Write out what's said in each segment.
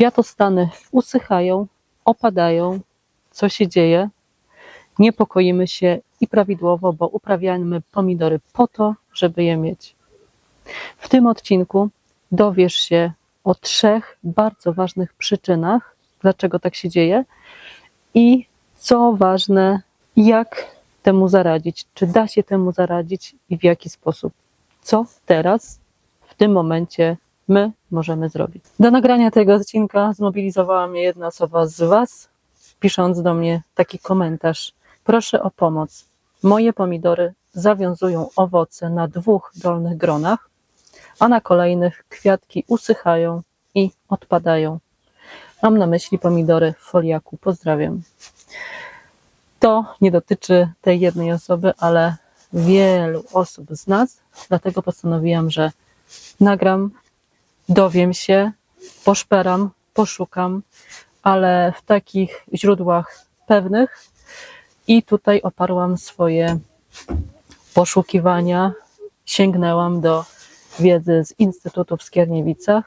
Kwiatostany usychają, opadają. Co się dzieje? Niepokoimy się i prawidłowo, bo uprawiamy pomidory po to, żeby je mieć. W tym odcinku dowiesz się o trzech bardzo ważnych przyczynach, dlaczego tak się dzieje i co ważne, jak temu zaradzić, czy da się temu zaradzić i w jaki sposób. Co teraz, w tym momencie, my możemy zrobić. Do nagrania tego odcinka zmobilizowała mnie jedna osoba z Was, pisząc do mnie taki komentarz. Proszę o pomoc. Moje pomidory zawiązują owoce na dwóch dolnych gronach, a na kolejnych kwiatki usychają i odpadają. Mam na myśli pomidory w foliaku. Pozdrawiam. To nie dotyczy tej jednej osoby, ale wielu osób z nas, dlatego postanowiłam, że nagram, dowiem się, poszperam, poszukam, ale w takich źródłach pewnych i tutaj oparłam swoje poszukiwania, sięgnęłam do wiedzy z Instytutu w Skierniewicach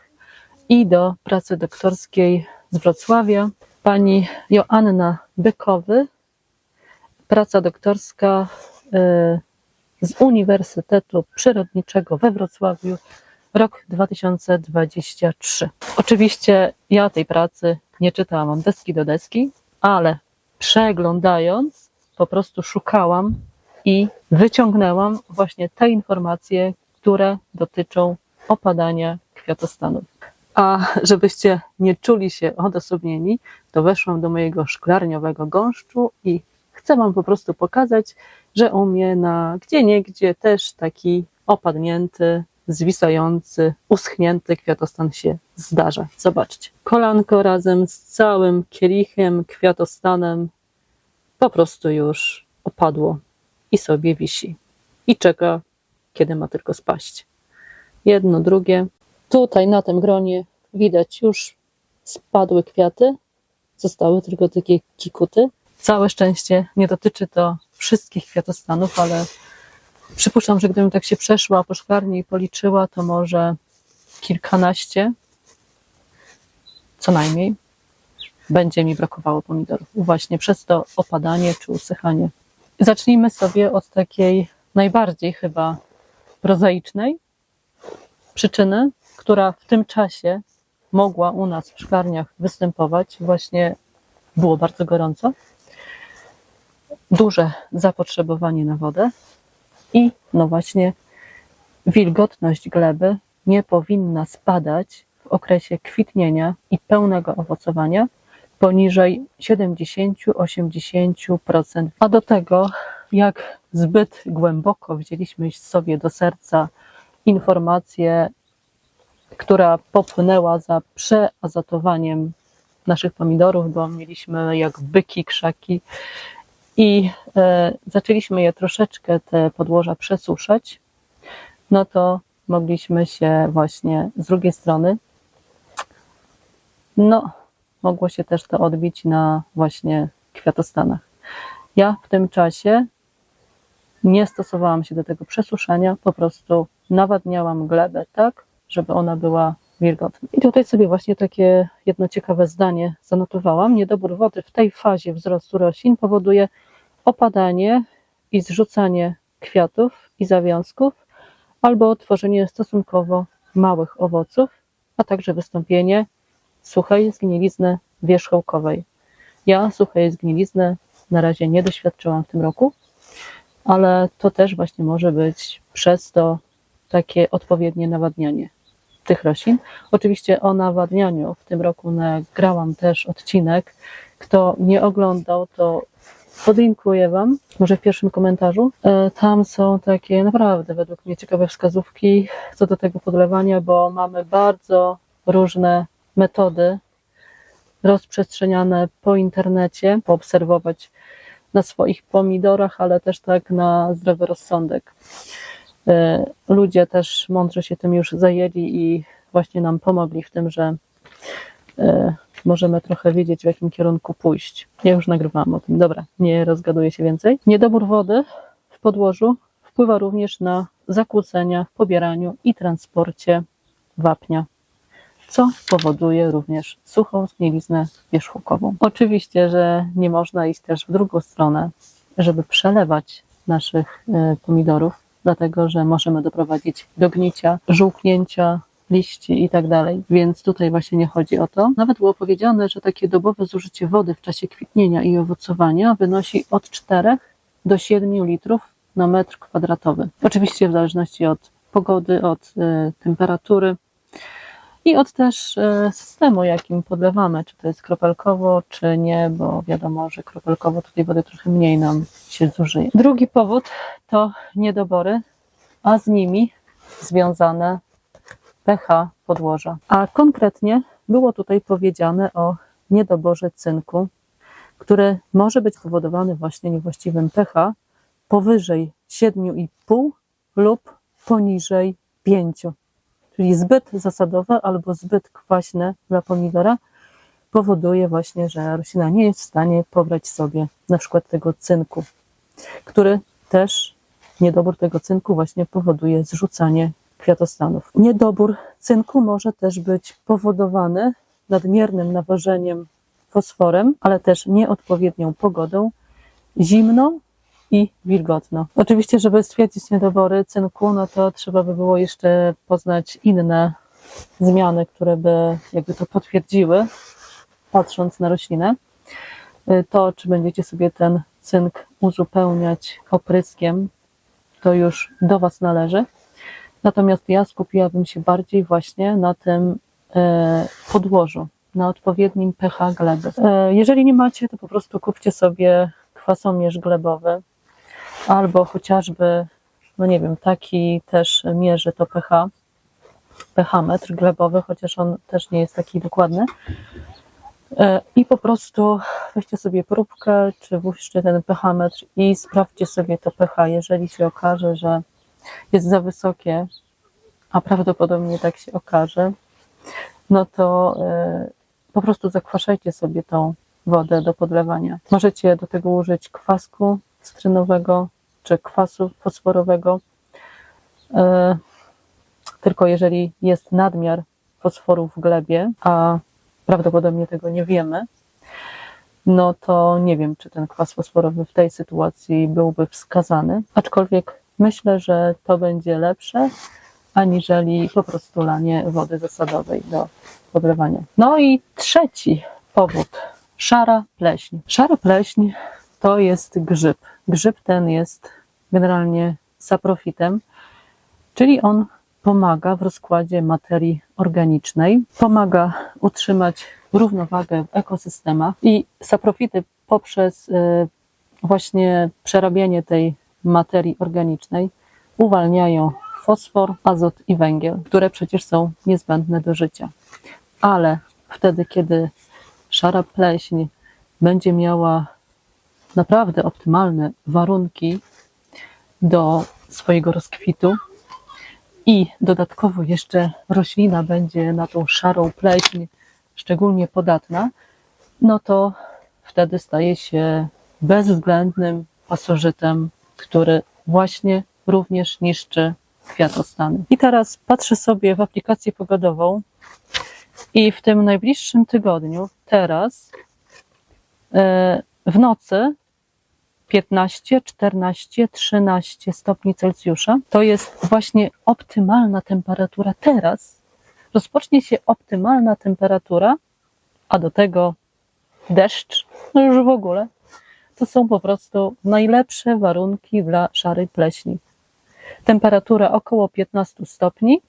i do pracy doktorskiej z Wrocławia. Pani Joanna Bykowy, praca doktorska y, z Uniwersytetu Przyrodniczego we Wrocławiu, rok 2023. Oczywiście ja tej pracy nie czytałam od deski do deski, ale przeglądając, po prostu szukałam i wyciągnęłam właśnie te informacje, które dotyczą opadania kwiatostanów. A żebyście nie czuli się odosobnieni, to weszłam do mojego szklarniowego gąszczu i chcę Wam po prostu pokazać, że u mnie na gdzie niegdzie też taki opadnięty, zwisający, uschnięty kwiatostan się zdarza. Zobaczcie. Kolanko razem z całym kielichem, kwiatostanem po prostu już opadło i sobie wisi. I czeka, kiedy ma tylko spaść. Jedno, drugie. Tutaj na tym gronie widać już spadły kwiaty, zostały tylko takie kikuty. Całe szczęście nie dotyczy to wszystkich kwiatostanów, ale przypuszczam, że gdybym tak się przeszła po szklarni i policzyła, to może kilkanaście, co najmniej, będzie mi brakowało pomidorów. Właśnie przez to opadanie czy usychanie. Zacznijmy sobie od takiej najbardziej chyba prozaicznej przyczyny, która w tym czasie mogła u nas w szklarniach występować. Właśnie było bardzo gorąco, duże zapotrzebowanie na wodę i no właśnie wilgotność gleby nie powinna spadać w okresie kwitnienia i pełnego owocowania poniżej 70-80%. A do tego, jak zbyt głęboko wzięliśmy sobie do serca informację, która popłynęła za przeazotowaniem naszych pomidorów, bo mieliśmy jak byki krzaki i e, zaczęliśmy je troszeczkę te podłoża przesuszać, no to mogliśmy się właśnie z drugiej strony, no, mogło się też to odbić na właśnie kwiatostanach. Ja w tym czasie nie stosowałam się do tego przesuszania, po prostu nawadniałam glebę tak, żeby ona była I tutaj sobie właśnie takie jedno ciekawe zdanie zanotowałam. Niedobór wody w tej fazie wzrostu roślin powoduje opadanie i zrzucanie kwiatów i zawiązków, albo tworzenie stosunkowo małych owoców, a także wystąpienie suchej zgnilizny wierzchołkowej. Ja suchej zgnilizny na razie nie doświadczyłam w tym roku, ale to też właśnie może być przez to takie odpowiednie nawadnianie tych roślin. Oczywiście o nawadnianiu w tym roku nagrałam też odcinek. Kto nie oglądał, to podlinkuję Wam, może w pierwszym komentarzu. E, Tam są takie naprawdę według mnie ciekawe wskazówki co do tego podlewania, bo mamy bardzo różne metody rozprzestrzeniane po internecie, poobserwować na swoich pomidorach, ale też tak na zdrowy rozsądek. E, Ludzie też mądrze się tym już zajęli i właśnie nam pomogli w tym, że e, możemy trochę wiedzieć, w jakim kierunku pójść. Ja już nagrywałam o tym. Dobra, nie rozgaduję się więcej. Niedobór wody w podłożu wpływa również na zakłócenia w pobieraniu i transporcie wapnia. co powoduje również suchą zgniliznę wierzchołkową. Oczywiście, że nie można iść też w drugą stronę, żeby przelewać naszych e, pomidorów, dlatego że możemy doprowadzić do gnicia, żółknięcia liści i tak dalej. Więc tutaj właśnie nie chodzi o to. Nawet było powiedziane, że takie dobowe zużycie wody w czasie kwitnienia i owocowania wynosi od 4 do 7 litrów na metr kwadratowy. Oczywiście w zależności od pogody, od e, temperatury i od też e, systemu, jakim podlewamy, czy to jest kropelkowo, czy nie, bo wiadomo, że kropelkowo tutaj wody trochę mniej nam się zużyje. Drugi powód to niedobory, a z nimi związane pH podłoża. A konkretnie było tutaj powiedziane o niedoborze cynku, który może być powodowany właśnie niewłaściwym pH powyżej 7,5 lub poniżej 5. Czyli zbyt zasadowe albo zbyt kwaśne dla pomidora powoduje właśnie, że roślina nie jest w stanie pobrać sobie na przykład tego cynku, który też niedobór tego cynku właśnie powoduje zrzucanie kwiatostanów. Niedobór cynku może też być powodowany nadmiernym nawożeniem fosforem, ale też nieodpowiednią pogodą, zimną i wilgotno. Oczywiście, żeby stwierdzić niedobory cynku, no to trzeba by było jeszcze poznać inne zmiany, które by jakby to potwierdziły, patrząc na roślinę. To, czy będziecie sobie ten cynk uzupełniać opryskiem, to już do Was należy. Natomiast ja skupiłabym się bardziej właśnie na tym e, podłożu, na odpowiednim pH gleby. E, jeżeli nie macie, to po prostu kupcie sobie kwasomierz glebowy albo chociażby, no nie wiem, taki też mierzy to pH, pH metr glebowy, chociaż on też nie jest taki dokładny. E, I po prostu weźcie sobie próbkę, czy włóżcie ten pH metr i sprawdźcie sobie to pH. Jeżeli się okaże, że jest za wysokie, a prawdopodobnie tak się okaże, no to e, po prostu zakwaszajcie sobie tą wodę do podlewania. Możecie do tego użyć kwasku cytrynowego czy kwasu fosforowego. E, tylko jeżeli jest nadmiar fosforu w glebie, a prawdopodobnie tego nie wiemy, no to nie wiem, czy ten kwas fosforowy w tej sytuacji byłby wskazany. Aczkolwiek myślę, że to będzie lepsze, aniżeli po prostu lanie wody zasadowej do podlewania. No i trzeci powód. Szara pleśń. Szara pleśń to jest grzyb. Grzyb ten jest generalnie saprofitem, czyli on pomaga w rozkładzie materii organicznej, pomaga utrzymać równowagę w ekosystemach i saprofity poprzez y, właśnie przerabianie tej materii organicznej uwalniają fosfor, azot i węgiel, które przecież są niezbędne do życia. Ale wtedy, kiedy szara pleśń będzie miała naprawdę optymalne warunki do swojego rozkwitu i dodatkowo jeszcze roślina będzie na tą szarą pleśń szczególnie podatna, no to wtedy staje się bezwzględnym pasożytem, który właśnie również niszczy kwiatostany. I teraz patrzę sobie w aplikację pogodową i w tym najbliższym tygodniu, teraz e, w nocy 15, 14, 13 stopni Celsjusza to jest właśnie optymalna temperatura teraz. Rozpocznie się optymalna temperatura, a do tego deszcz, no już w ogóle. To są po prostu najlepsze warunki dla szarej pleśni temperatura około 15 stopni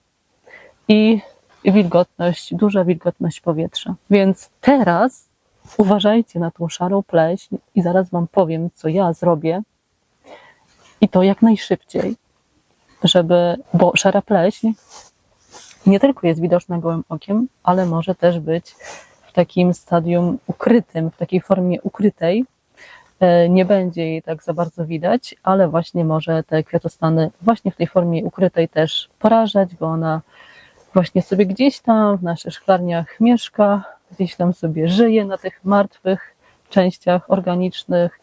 i wilgotność, duża wilgotność powietrza. Więc teraz uważajcie na tą szarą pleśń i zaraz Wam powiem, co ja zrobię. I to jak najszybciej, żeby, bo szara pleśń nie tylko jest widoczna gołym okiem, ale może też być w takim stadium ukrytym, w takiej formie ukrytej, E, nie będzie jej tak za bardzo widać, ale właśnie może te kwiatostany właśnie w tej formie ukrytej też porażać, bo ona właśnie sobie gdzieś tam w naszych szklarniach mieszka, gdzieś tam sobie żyje na tych martwych częściach organicznych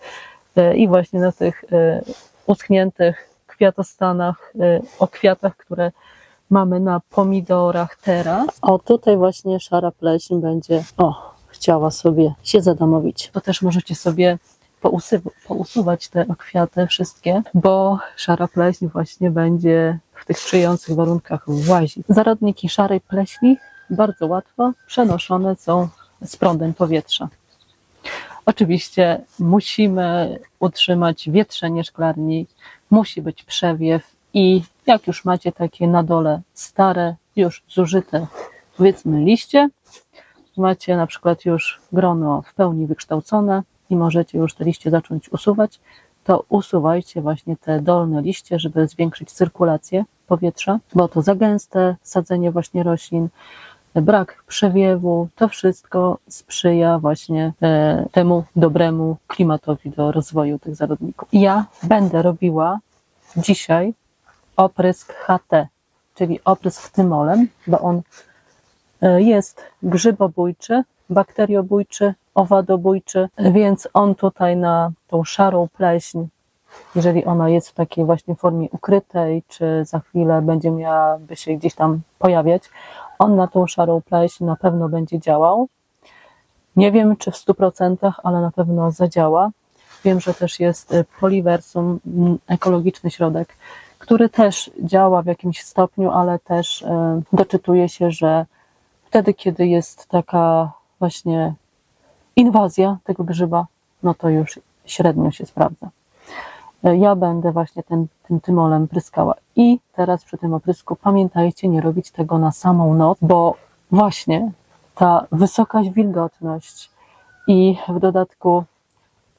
e, i właśnie na tych e, uschniętych kwiatostanach, o kwiatach, które mamy na pomidorach teraz. O, tutaj właśnie szara pleśń będzie, o, chciała sobie się zadomowić. To też możecie sobie pousyw- pousuwać te kwiaty wszystkie, bo szara pleśń właśnie będzie w tych sprzyjających warunkach łazić. Zarodniki szarej pleśni bardzo łatwo przenoszone są z prądem powietrza. Oczywiście musimy utrzymać wietrzenie szklarni, musi być przewiew i jak już macie takie na dole stare, już zużyte powiedzmy liście, macie na przykład już grono w pełni wykształcone i możecie już te liście zacząć usuwać, to usuwajcie właśnie te dolne liście, żeby zwiększyć cyrkulację powietrza, bo to za gęste sadzenie właśnie roślin, brak przewiewu, to wszystko sprzyja właśnie e, temu dobremu klimatowi do rozwoju tych zarodników. Ja będę robiła dzisiaj oprysk HT, czyli oprysk tymolem, bo on e, jest grzybobójczy, bakteriobójczy, owadobójczy, więc on tutaj na tą szarą pleśń, jeżeli ona jest w takiej właśnie formie ukrytej, czy za chwilę będzie miałaby się gdzieś tam pojawiać, on na tą szarą pleśń na pewno będzie działał. Nie wiem, czy w 100%, ale na pewno zadziała. Wiem, że też jest y, Poliversum, mm, ekologiczny środek, który też działa w jakimś stopniu, ale też y, doczytuje się, że wtedy, kiedy jest taka właśnie inwazja tego grzyba, no to już średnio się sprawdza. Ja będę właśnie ten, tym tymolem pryskała. I teraz przy tym oprysku pamiętajcie, nie robić tego na samą noc, bo właśnie ta wysoka wilgotność i w dodatku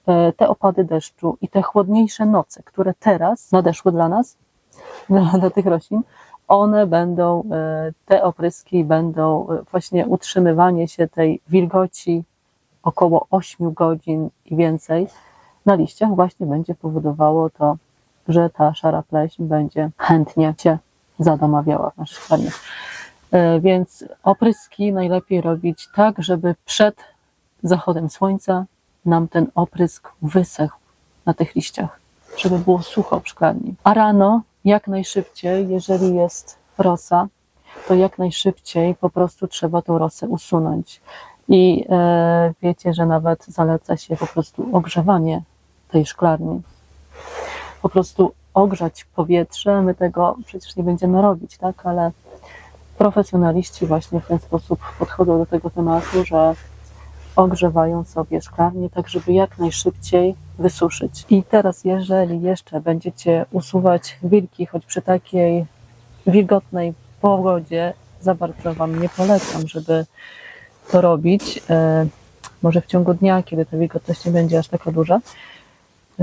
e, te opady deszczu i te chłodniejsze noce, które teraz nadeszły dla nas, dla, dla tych roślin, one będą, e, te opryski będą e, właśnie utrzymywanie się tej wilgoci około 8 godzin i więcej na liściach właśnie będzie powodowało to, że ta szara pleśń będzie chętnie się zadomawiała w naszych szklarniach. E, Więc opryski najlepiej robić tak, żeby przed zachodem słońca nam ten oprysk wysechł na tych liściach, żeby było sucho w szklarni. A rano jak najszybciej, jeżeli jest rosa, to jak najszybciej po prostu trzeba tą rosę usunąć. I e, wiecie, że nawet zaleca się po prostu ogrzewanie tej szklarni. Po prostu ogrzać powietrze. My tego przecież nie będziemy robić, tak? Ale profesjonaliści właśnie w ten sposób podchodzą do tego tematu, że ogrzewają sobie szklarnię, tak żeby jak najszybciej wysuszyć. I teraz, jeżeli jeszcze będziecie usuwać wilki, choć przy takiej wilgotnej pogodzie, za bardzo Wam nie polecam, żeby to robić. E, może w ciągu dnia, kiedy ta wilgotność nie będzie aż taka duża,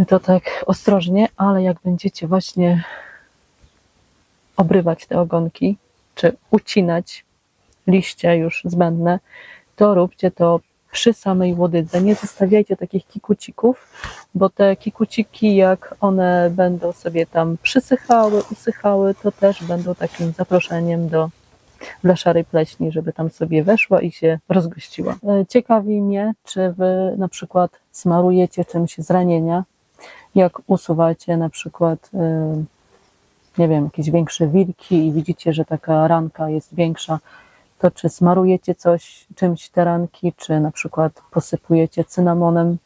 to tak ostrożnie, ale jak będziecie właśnie obrywać te ogonki, czy ucinać liście już zbędne, to róbcie to przy samej łodydze. Nie zostawiajcie takich kikucików, bo te kikuciki, jak one będą sobie tam przysychały, usychały, to też będą takim zaproszeniem do dla szarej pleśni, żeby tam sobie weszła i się rozgościła. E, Ciekawi mnie, czy wy na przykład smarujecie czymś z ranienia, jak usuwacie na przykład, e, nie wiem, jakieś większe wilki i widzicie, że taka ranka jest większa, to czy smarujecie coś czymś te ranki, czy na przykład posypujecie cynamonem,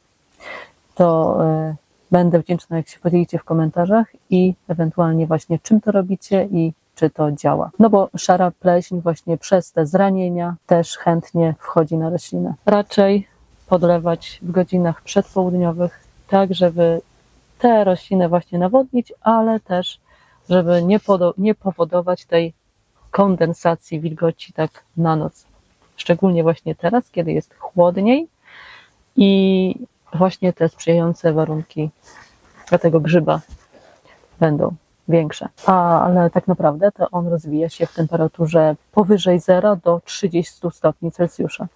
to e, będę wdzięczna, jak się podzielicie w komentarzach i ewentualnie właśnie czym to robicie i czy to działa. No bo szara pleśń właśnie przez te zranienia też chętnie wchodzi na roślinę. Raczej podlewać w godzinach przedpołudniowych, tak żeby te rośliny właśnie nawodnić, ale też żeby nie, nie powodować tej kondensacji wilgoci tak na noc. Szczególnie właśnie teraz, kiedy jest chłodniej i właśnie te sprzyjające warunki dla tego grzyba będą większe. Ale tak naprawdę to on rozwija się w temperaturze powyżej 0 do 30 stopni Celsjusza.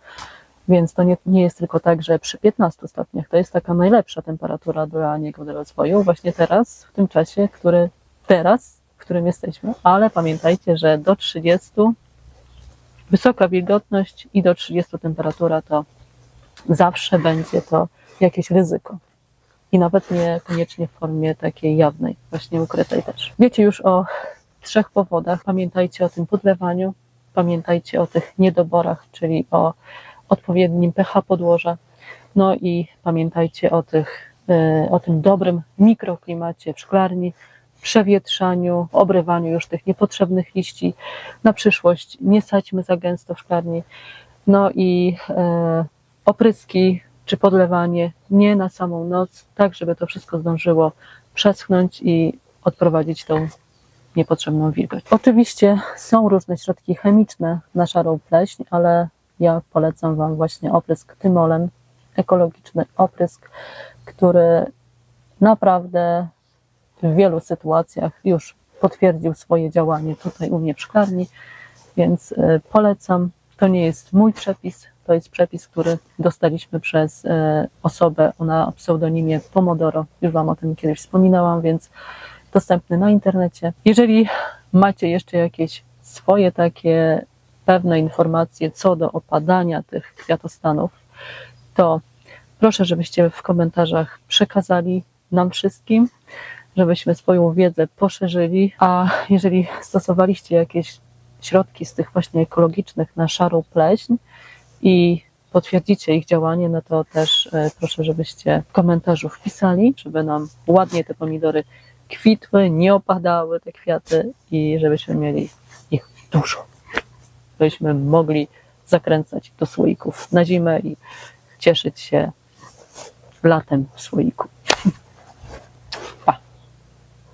Więc to nie, nie jest tylko tak, że przy 15 stopniach to jest taka najlepsza temperatura dla niego do rozwoju, właśnie teraz, w tym czasie, który teraz, w którym jesteśmy, ale pamiętajcie, że do 30 wysoka wilgotność i do 30 temperatura to zawsze będzie to jakieś ryzyko. I nawet nie koniecznie w formie takiej jawnej, właśnie ukrytej też. Wiecie już o trzech powodach. Pamiętajcie o tym podlewaniu, pamiętajcie o tych niedoborach, czyli o odpowiednim pH podłoża, no i pamiętajcie o, tych, e, o tym dobrym mikroklimacie w szklarni, przewietrzaniu, obrywaniu już tych niepotrzebnych liści. Na przyszłość nie sadźmy za gęsto w szklarni. No i e, opryski czy podlewanie nie na samą noc, tak żeby to wszystko zdążyło przeschnąć i odprowadzić tą niepotrzebną wilgoć. Oczywiście są różne środki chemiczne na szarą pleśń, ale ja polecam Wam właśnie oprysk tymolem, ekologiczny oprysk, który naprawdę w wielu sytuacjach już potwierdził swoje działanie tutaj u mnie w szklarni, więc y, polecam. To nie jest mój przepis, to jest przepis, który dostaliśmy przez y, osobę na pseudonimie Pomodoro. Już Wam o tym kiedyś wspominałam, więc dostępny na internecie. Jeżeli macie jeszcze jakieś swoje takie pewne informacje co do opadania tych kwiatostanów, to proszę, żebyście w komentarzach przekazali nam wszystkim, żebyśmy swoją wiedzę poszerzyli. A jeżeli stosowaliście jakieś środki z tych właśnie ekologicznych na szarą pleśń i potwierdzicie ich działanie, no to też e, proszę, żebyście w komentarzu wpisali, żeby nam ładnie te pomidory kwitły, nie opadały te kwiaty i żebyśmy mieli ich dużo. Żebyśmy mogli zakręcać do słoików na zimę i cieszyć się latem w słoiku.